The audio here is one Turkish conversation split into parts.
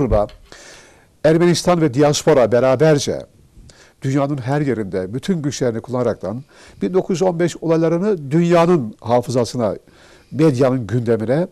Burada Ermenistan ve diaspora beraberce dünyanın her yerinde bütün güçlerini kullanaraktan 1915 olaylarını dünyanın hafızasına, medyanın gündemine,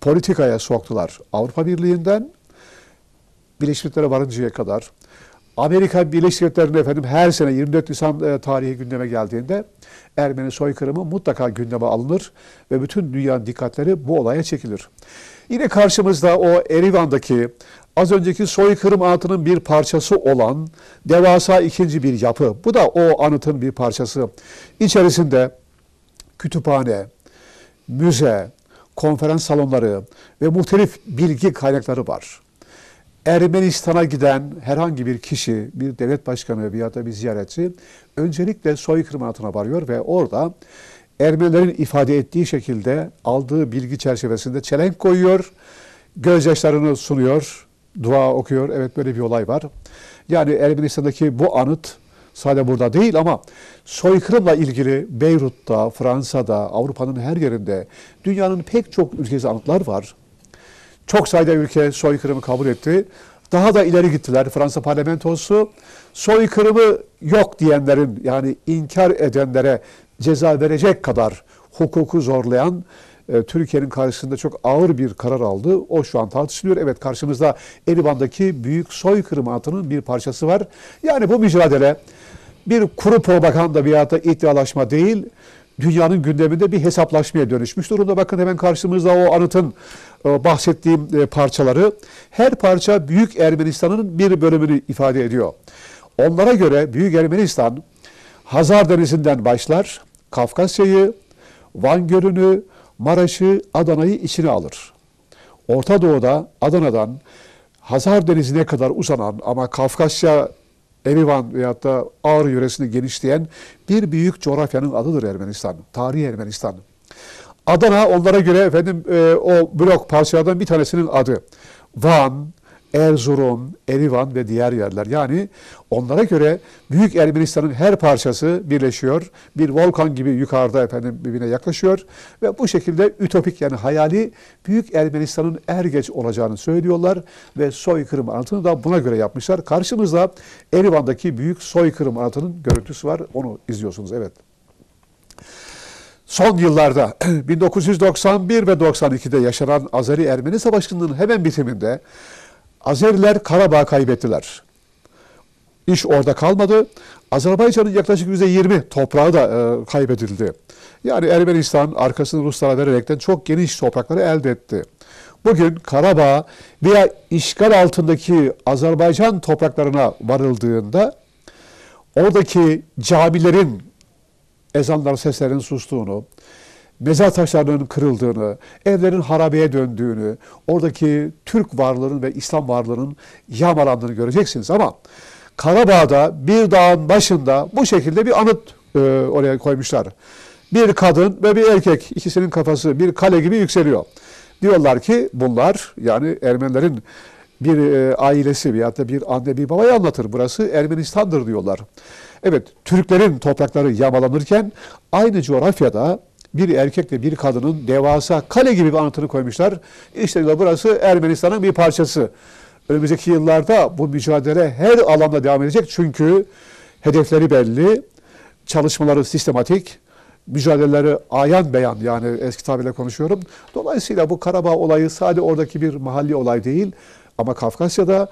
politikaya soktular. Avrupa Birliği'nden Birleşmiş Milletler'e varıncaya kadar Amerika Birleşik Devletleri'nde efendim her sene 24 Nisan e, tarihi gündeme geldiğinde Ermeni soykırımı mutlaka gündeme alınır ve bütün dünyanın dikkatleri bu olaya çekilir. Yine karşımızda o Erivan'daki az önceki soykırım anıtının bir parçası olan devasa ikinci bir yapı. Bu da o anıtın bir parçası. İçerisinde kütüphane, müze, konferans salonları ve muhtelif bilgi kaynakları var. Ermenistan'a giden herhangi bir kişi, bir devlet başkanı veya da bir ziyaretçi öncelikle soykırım anıtına varıyor ve orada Ermenilerin ifade ettiği şekilde aldığı bilgi çerçevesinde çelenk koyuyor, gözyaşlarını sunuyor, dua okuyor. Evet böyle bir olay var. Yani Ermenistan'daki bu anıt sadece burada değil ama soykırımla ilgili Beyrut'ta, Fransa'da, Avrupa'nın her yerinde dünyanın pek çok ülkesi anıtlar var. Çok sayıda ülke soykırımı kabul etti. Daha da ileri gittiler. Fransa parlamentosu soykırımı yok diyenlerin yani inkar edenlere ceza verecek kadar hukuku zorlayan e, Türkiye'nin karşısında çok ağır bir karar aldı. O şu an tartışılıyor. Evet karşımızda Erivan'daki büyük soykırım anıtının bir parçası var. Yani bu mücadele bir kuru propaganda veya da iddialaşma değil, dünyanın gündeminde bir hesaplaşmaya dönüşmüş durumda. Bakın hemen karşımızda o anıtın bahsettiğim e, parçaları. Her parça Büyük Ermenistan'ın bir bölümünü ifade ediyor. Onlara göre Büyük Ermenistan Hazar Denizi'nden başlar, Kafkasya'yı, Van Gölü'nü, Maraş'ı, Adana'yı içine alır. Orta Doğu'da Adana'dan Hazar Denizi'ne kadar uzanan ama Kafkasya, Erivan veyahut da Ağrı yöresini genişleyen bir büyük coğrafyanın adıdır Ermenistan. Tarihi Ermenistan. Adana onlara göre efendim e, o blok parçalardan bir tanesinin adı. Van, Erzurum, Erivan ve diğer yerler. Yani onlara göre Büyük Ermenistan'ın her parçası birleşiyor. Bir volkan gibi yukarıda efendim birbirine yaklaşıyor ve bu şekilde ütopik yani hayali Büyük Ermenistan'ın er geç olacağını söylüyorlar ve soykırım anıtını da buna göre yapmışlar. Karşımızda Erivan'daki büyük soykırım anıtının görüntüsü var. Onu izliyorsunuz evet. Son yıllarda 1991 ve 92'de yaşanan Azeri-Ermeni Savaşı'nın hemen bitiminde Azeriler Karabağ kaybettiler. İş orada kalmadı. Azerbaycan'ın yaklaşık %20 toprağı da e, kaybedildi. Yani Ermenistan arkasını Ruslara vererekten çok geniş toprakları elde etti. Bugün Karabağ veya işgal altındaki Azerbaycan topraklarına varıldığında oradaki camilerin ezanlar seslerinin sustuğunu, mezar taşlarının kırıldığını, evlerin harabeye döndüğünü, oradaki Türk varlığının ve İslam varlığının yağmalandığını göreceksiniz. Ama Karabağ'da bir dağın başında bu şekilde bir anıt e, oraya koymuşlar. Bir kadın ve bir erkek ikisinin kafası bir kale gibi yükseliyor. Diyorlar ki bunlar yani Ermenilerin bir e, ailesi veyahut da bir anne bir babayı anlatır. Burası Ermenistan'dır diyorlar. Evet Türklerin toprakları yağmalanırken aynı coğrafyada bir erkek ve bir kadının devasa kale gibi bir anıtını koymuşlar. İşte burası Ermenistan'ın bir parçası. Önümüzdeki yıllarda bu mücadele her alanda devam edecek. Çünkü hedefleri belli, çalışmaları sistematik, mücadeleleri ayan beyan yani eski tabirle konuşuyorum. Dolayısıyla bu Karabağ olayı sadece oradaki bir mahalli olay değil ama Kafkasya'da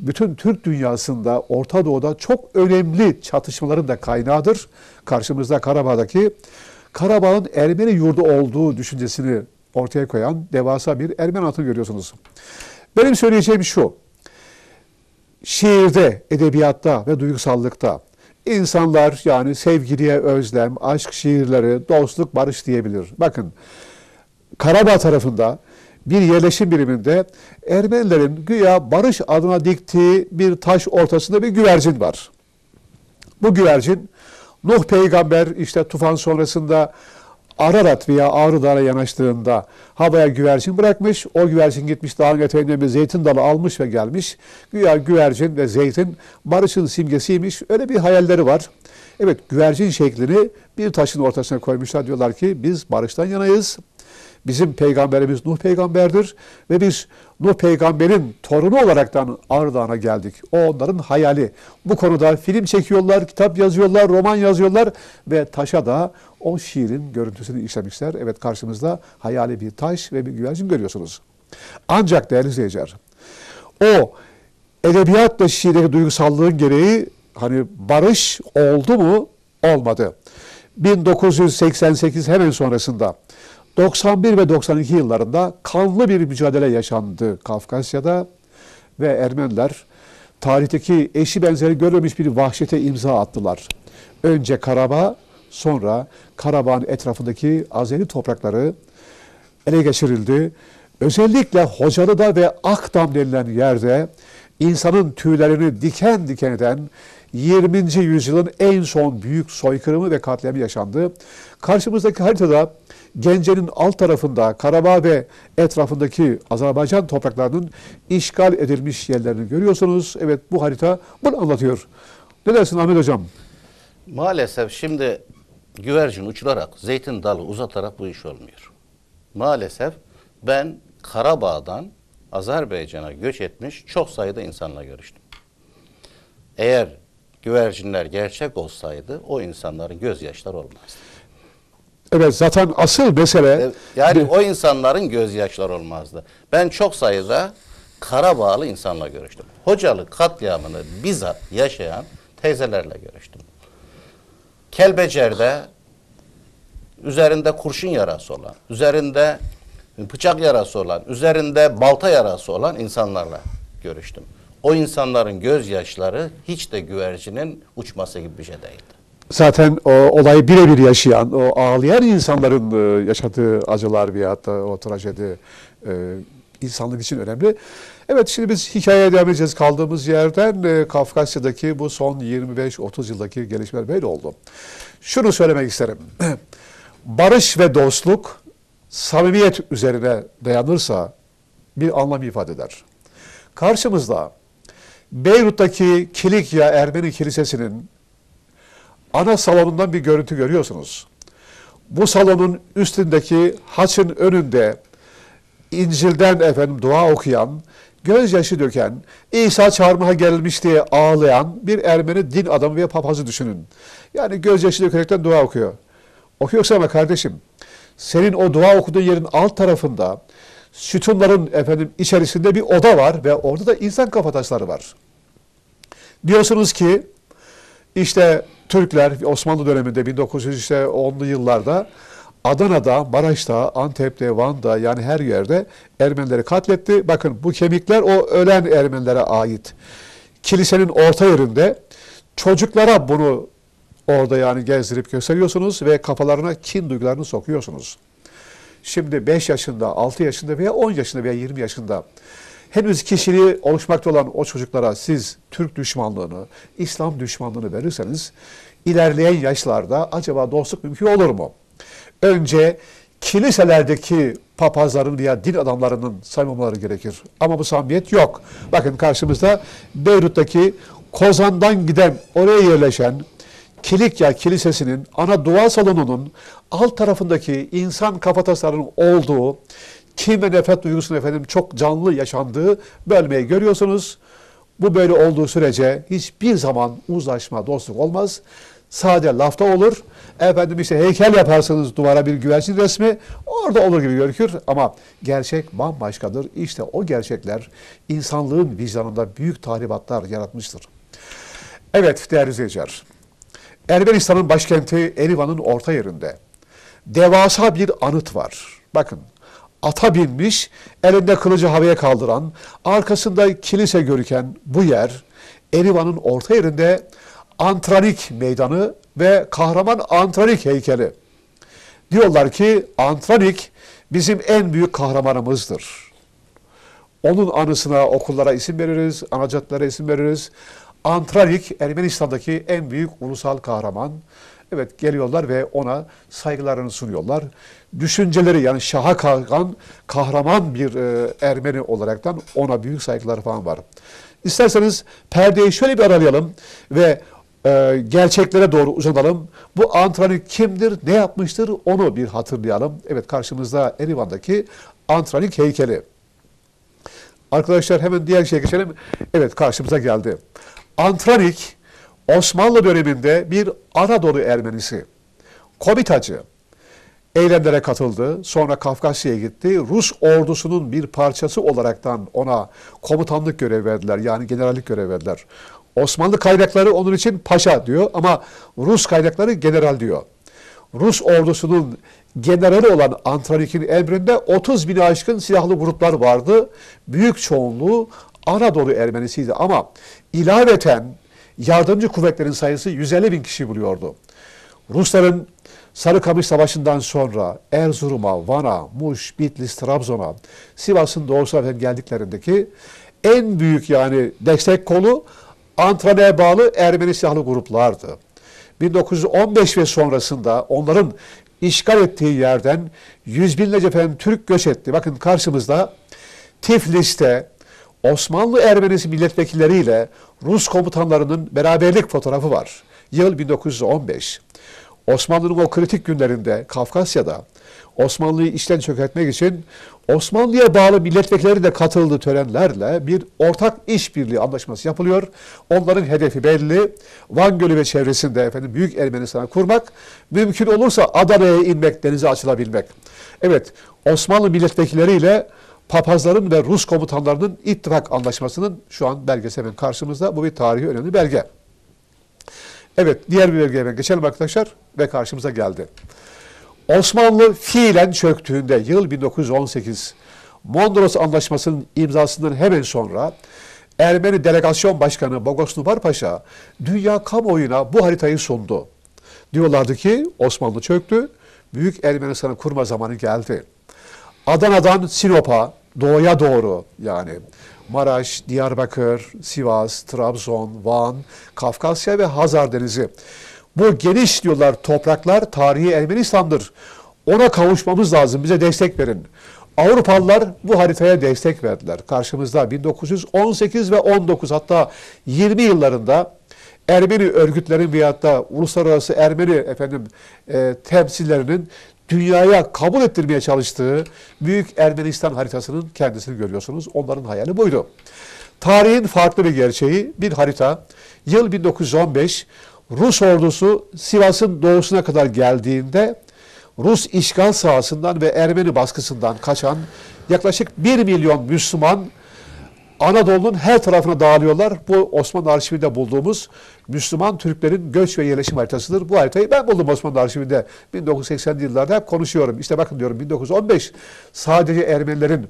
bütün Türk dünyasında Orta Doğu'da çok önemli çatışmaların da kaynağıdır. Karşımızda Karabağ'daki Karabağ'ın Ermeni yurdu olduğu düşüncesini ortaya koyan devasa bir Ermeni atı görüyorsunuz. Benim söyleyeceğim şu. Şiirde, edebiyatta ve duygusallıkta insanlar yani sevgiliye özlem, aşk şiirleri, dostluk, barış diyebilir. Bakın Karabağ tarafında bir yerleşim biriminde Ermenilerin güya barış adına diktiği bir taş ortasında bir güvercin var. Bu güvercin Nuh peygamber işte tufan sonrasında Ararat veya Ağrı Dağı'na yanaştığında havaya güvercin bırakmış. O güvercin gitmiş dağın eteğinde bir zeytin dalı almış ve gelmiş. Güya güvercin ve zeytin barışın simgesiymiş. Öyle bir hayalleri var. Evet güvercin şeklini bir taşın ortasına koymuşlar. Diyorlar ki biz barıştan yanayız Bizim peygamberimiz Nuh peygamberdir ve biz Nuh peygamberin torunu olaraktan Ardahan'a geldik. O onların hayali. Bu konuda film çekiyorlar, kitap yazıyorlar, roman yazıyorlar ve taşa da o şiirin görüntüsünü işlemişler. Evet karşımızda hayali bir taş ve bir güvercin görüyorsunuz. Ancak değerli izleyiciler, o edebiyatla şiirdeki duygusallığın gereği hani barış oldu mu? Olmadı. 1988 hemen sonrasında 91 ve 92 yıllarında kanlı bir mücadele yaşandı Kafkasya'da ve Ermeniler tarihteki eşi benzeri görülmemiş bir vahşete imza attılar. Önce Karabağ, sonra Karabağ'ın etrafındaki Azeri toprakları ele geçirildi. Özellikle Hocalı'da ve Akdam denilen yerde insanın tüylerini diken diken eden 20. yüzyılın en son büyük soykırımı ve katliamı yaşandı. Karşımızdaki haritada Gence'nin alt tarafında Karabağ ve etrafındaki Azerbaycan topraklarının işgal edilmiş yerlerini görüyorsunuz. Evet bu harita bunu anlatıyor. Ne dersin Ahmet Hocam? Maalesef şimdi güvercin uçurarak, zeytin dalı uzatarak bu iş olmuyor. Maalesef ben Karabağ'dan Azerbaycan'a göç etmiş çok sayıda insanla görüştüm. Eğer güvercinler gerçek olsaydı o insanların gözyaşları olmazdı. Evet zaten asıl mesele Yani o insanların gözyaşları olmazdı. Ben çok sayıda Karabağlı insanla görüştüm. Hocalı katliamını bizzat yaşayan teyzelerle görüştüm. Kelbecer'de üzerinde kurşun yarası olan, üzerinde bıçak yarası olan, üzerinde balta yarası olan insanlarla görüştüm. O insanların gözyaşları hiç de güvercinin uçması gibi bir şey değildi. Zaten o olayı birebir yaşayan, o ağlayan insanların e, yaşadığı acılar veyahut da o trajedi e, insanlık için önemli. Evet şimdi biz hikayeye devam edeceğiz kaldığımız yerden. E, Kafkasya'daki bu son 25-30 yıldaki gelişmeler böyle oldu. Şunu söylemek isterim. Barış ve dostluk samimiyet üzerine dayanırsa bir anlam ifade eder. Karşımızda Beyrut'taki Kilikya Ermeni Kilisesi'nin ana salonundan bir görüntü görüyorsunuz. Bu salonun üstündeki haçın önünde İncil'den efendim dua okuyan, gözyaşı döken, İsa çarmıha gelmiş diye ağlayan bir Ermeni din adamı ve papazı düşünün. Yani gözyaşı dökerekten dua okuyor. Okuyorsa ama kardeşim, senin o dua okuduğun yerin alt tarafında sütunların efendim içerisinde bir oda var ve orada da insan kafatasları var. Diyorsunuz ki işte Türkler Osmanlı döneminde 1910'lu yıllarda Adana'da, Maraş'ta, Antep'te, Van'da yani her yerde Ermenileri katletti. Bakın bu kemikler o ölen Ermenilere ait. Kilisenin orta yerinde çocuklara bunu orada yani gezdirip gösteriyorsunuz ve kafalarına kin duygularını sokuyorsunuz. Şimdi 5 yaşında, 6 yaşında veya 10 yaşında veya 20 yaşında henüz kişiliği oluşmakta olan o çocuklara siz Türk düşmanlığını, İslam düşmanlığını verirseniz ilerleyen yaşlarda acaba dostluk mümkün olur mu? Önce kiliselerdeki papazların veya din adamlarının saymamaları gerekir. Ama bu samimiyet yok. Bakın karşımızda Beyrut'taki Kozan'dan giden, oraya yerleşen Kilikya Kilisesi'nin ana dua salonunun alt tarafındaki insan kafataslarının olduğu, kim ve nefret duygusunun efendim çok canlı yaşandığı bölmeyi görüyorsunuz. Bu böyle olduğu sürece hiçbir zaman uzlaşma, dostluk olmaz. Sade lafta olur. Efendim işte heykel yaparsınız duvara bir güvercin resmi. Orada olur gibi görünür ama gerçek bambaşkadır. İşte o gerçekler insanlığın vicdanında büyük tahribatlar yaratmıştır. Evet değerli izleyiciler. Ermenistan'ın başkenti Erivan'ın orta yerinde devasa bir anıt var. Bakın ata binmiş, elinde kılıcı havaya kaldıran, arkasında kilise görüken bu yer Erivan'ın orta yerinde Antranik meydanı ve kahraman Antranik heykeli. Diyorlar ki Antranik bizim en büyük kahramanımızdır. Onun anısına okullara isim veririz, anacatlara isim veririz. Antranik Ermenistan'daki en büyük ulusal kahraman. Evet geliyorlar ve ona saygılarını sunuyorlar. Düşünceleri yani şaha kalkan kahraman bir e, Ermeni olaraktan ona büyük saygıları falan var. İsterseniz perdeyi şöyle bir aralayalım ve e, gerçeklere doğru uzanalım. Bu Antranik kimdir, ne yapmıştır onu bir hatırlayalım. Evet karşımızda Erivan'daki Antranik heykeli. Arkadaşlar hemen diğer şeye geçelim. Evet karşımıza geldi. Antranik Osmanlı döneminde bir Anadolu Ermenisi. Komitacı. Eylemlere katıldı. Sonra Kafkasya'ya gitti. Rus ordusunun bir parçası olaraktan ona komutanlık görev verdiler. Yani generallik görev verdiler. Osmanlı kaynakları onun için paşa diyor ama Rus kaynakları general diyor. Rus ordusunun generali olan Antranik'in emrinde 30 bin aşkın silahlı gruplar vardı. Büyük çoğunluğu Anadolu Ermenisiydi ama ilaveten yardımcı kuvvetlerin sayısı 150 bin kişi buluyordu. Rusların Sarıkamış Savaşı'ndan sonra Erzurum'a, Van'a, Muş, Bitlis, Trabzon'a, Sivas'ın doğusuna geldiklerindeki en büyük yani destek kolu Antranik'e bağlı Ermeni silahlı gruplardı. 1915 ve sonrasında onların işgal ettiği yerden yüz binlerce efendim Türk göç etti. Bakın karşımızda Tiflis'te Osmanlı Ermenisi milletvekilleriyle Rus komutanlarının beraberlik fotoğrafı var. Yıl 1915. Osmanlı'nın o kritik günlerinde Kafkasya'da Osmanlı'yı işten çökertmek için Osmanlı'ya bağlı milletvekilleri de katıldığı törenlerle bir ortak işbirliği anlaşması yapılıyor. Onların hedefi belli. Van Gölü ve çevresinde efendim Büyük Ermenistan'ı kurmak, mümkün olursa Adana'ya inmek, denize açılabilmek. Evet, Osmanlı milletvekilleriyle papazların ve Rus komutanlarının ittifak anlaşmasının şu an belgesi hemen karşımızda. Bu bir tarihi önemli belge. Evet, diğer bir belgeye geçelim arkadaşlar ve karşımıza geldi. Osmanlı fiilen çöktüğünde yıl 1918 Mondros Anlaşması'nın imzasından hemen sonra Ermeni Delegasyon Başkanı Bogos Nubar Paşa dünya kamuoyuna bu haritayı sundu. Diyorlardı ki Osmanlı çöktü, Büyük Ermenistan'ı kurma zamanı geldi. Adana'dan Sinop'a, doğuya doğru yani Maraş, Diyarbakır, Sivas, Trabzon, Van, Kafkasya ve Hazar Denizi. Bu geniş diyorlar topraklar tarihi Ermenistan'dır. Ona kavuşmamız lazım. Bize destek verin. Avrupalılar bu haritaya destek verdiler. Karşımızda 1918 ve 19 hatta 20 yıllarında Ermeni örgütlerin veyahut da uluslararası Ermeni efendim e, temsillerinin dünyaya kabul ettirmeye çalıştığı Büyük Ermenistan haritasının kendisini görüyorsunuz. Onların hayali buydu. Tarihin farklı bir gerçeği bir harita. Yıl 1915 Rus ordusu Sivas'ın doğusuna kadar geldiğinde Rus işgal sahasından ve Ermeni baskısından kaçan yaklaşık 1 milyon Müslüman Anadolu'nun her tarafına dağılıyorlar. Bu Osmanlı arşivinde bulduğumuz Müslüman Türklerin göç ve yerleşim haritasıdır. Bu haritayı ben buldum Osmanlı arşivinde 1980'li yıllarda hep konuşuyorum. İşte bakın diyorum 1915 sadece Ermenilerin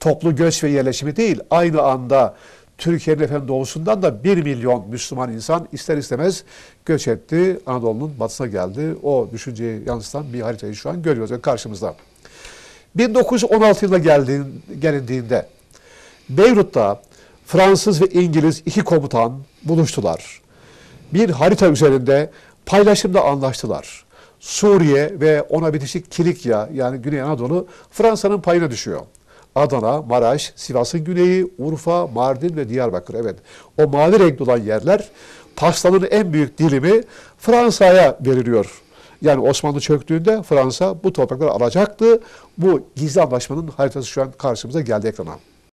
toplu göç ve yerleşimi değil aynı anda Türkiye'nin efendim doğusundan da 1 milyon Müslüman insan ister istemez göç etti. Anadolu'nun batısına geldi. O düşünceyi yansıtan bir haritayı şu an görüyoruz yani karşımızda. 1916 yılında geldiğin, gelindiğinde Beyrut'ta Fransız ve İngiliz iki komutan buluştular. Bir harita üzerinde paylaşımda anlaştılar. Suriye ve ona bitişik Kilikya yani Güney Anadolu Fransa'nın payına düşüyor. Adana, Maraş, Sivas'ın güneyi, Urfa, Mardin ve Diyarbakır. Evet o mavi renkli olan yerler pastanın en büyük dilimi Fransa'ya veriliyor. Yani Osmanlı çöktüğünde Fransa bu toprakları alacaktı. Bu gizli anlaşmanın haritası şu an karşımıza geldi ekrana.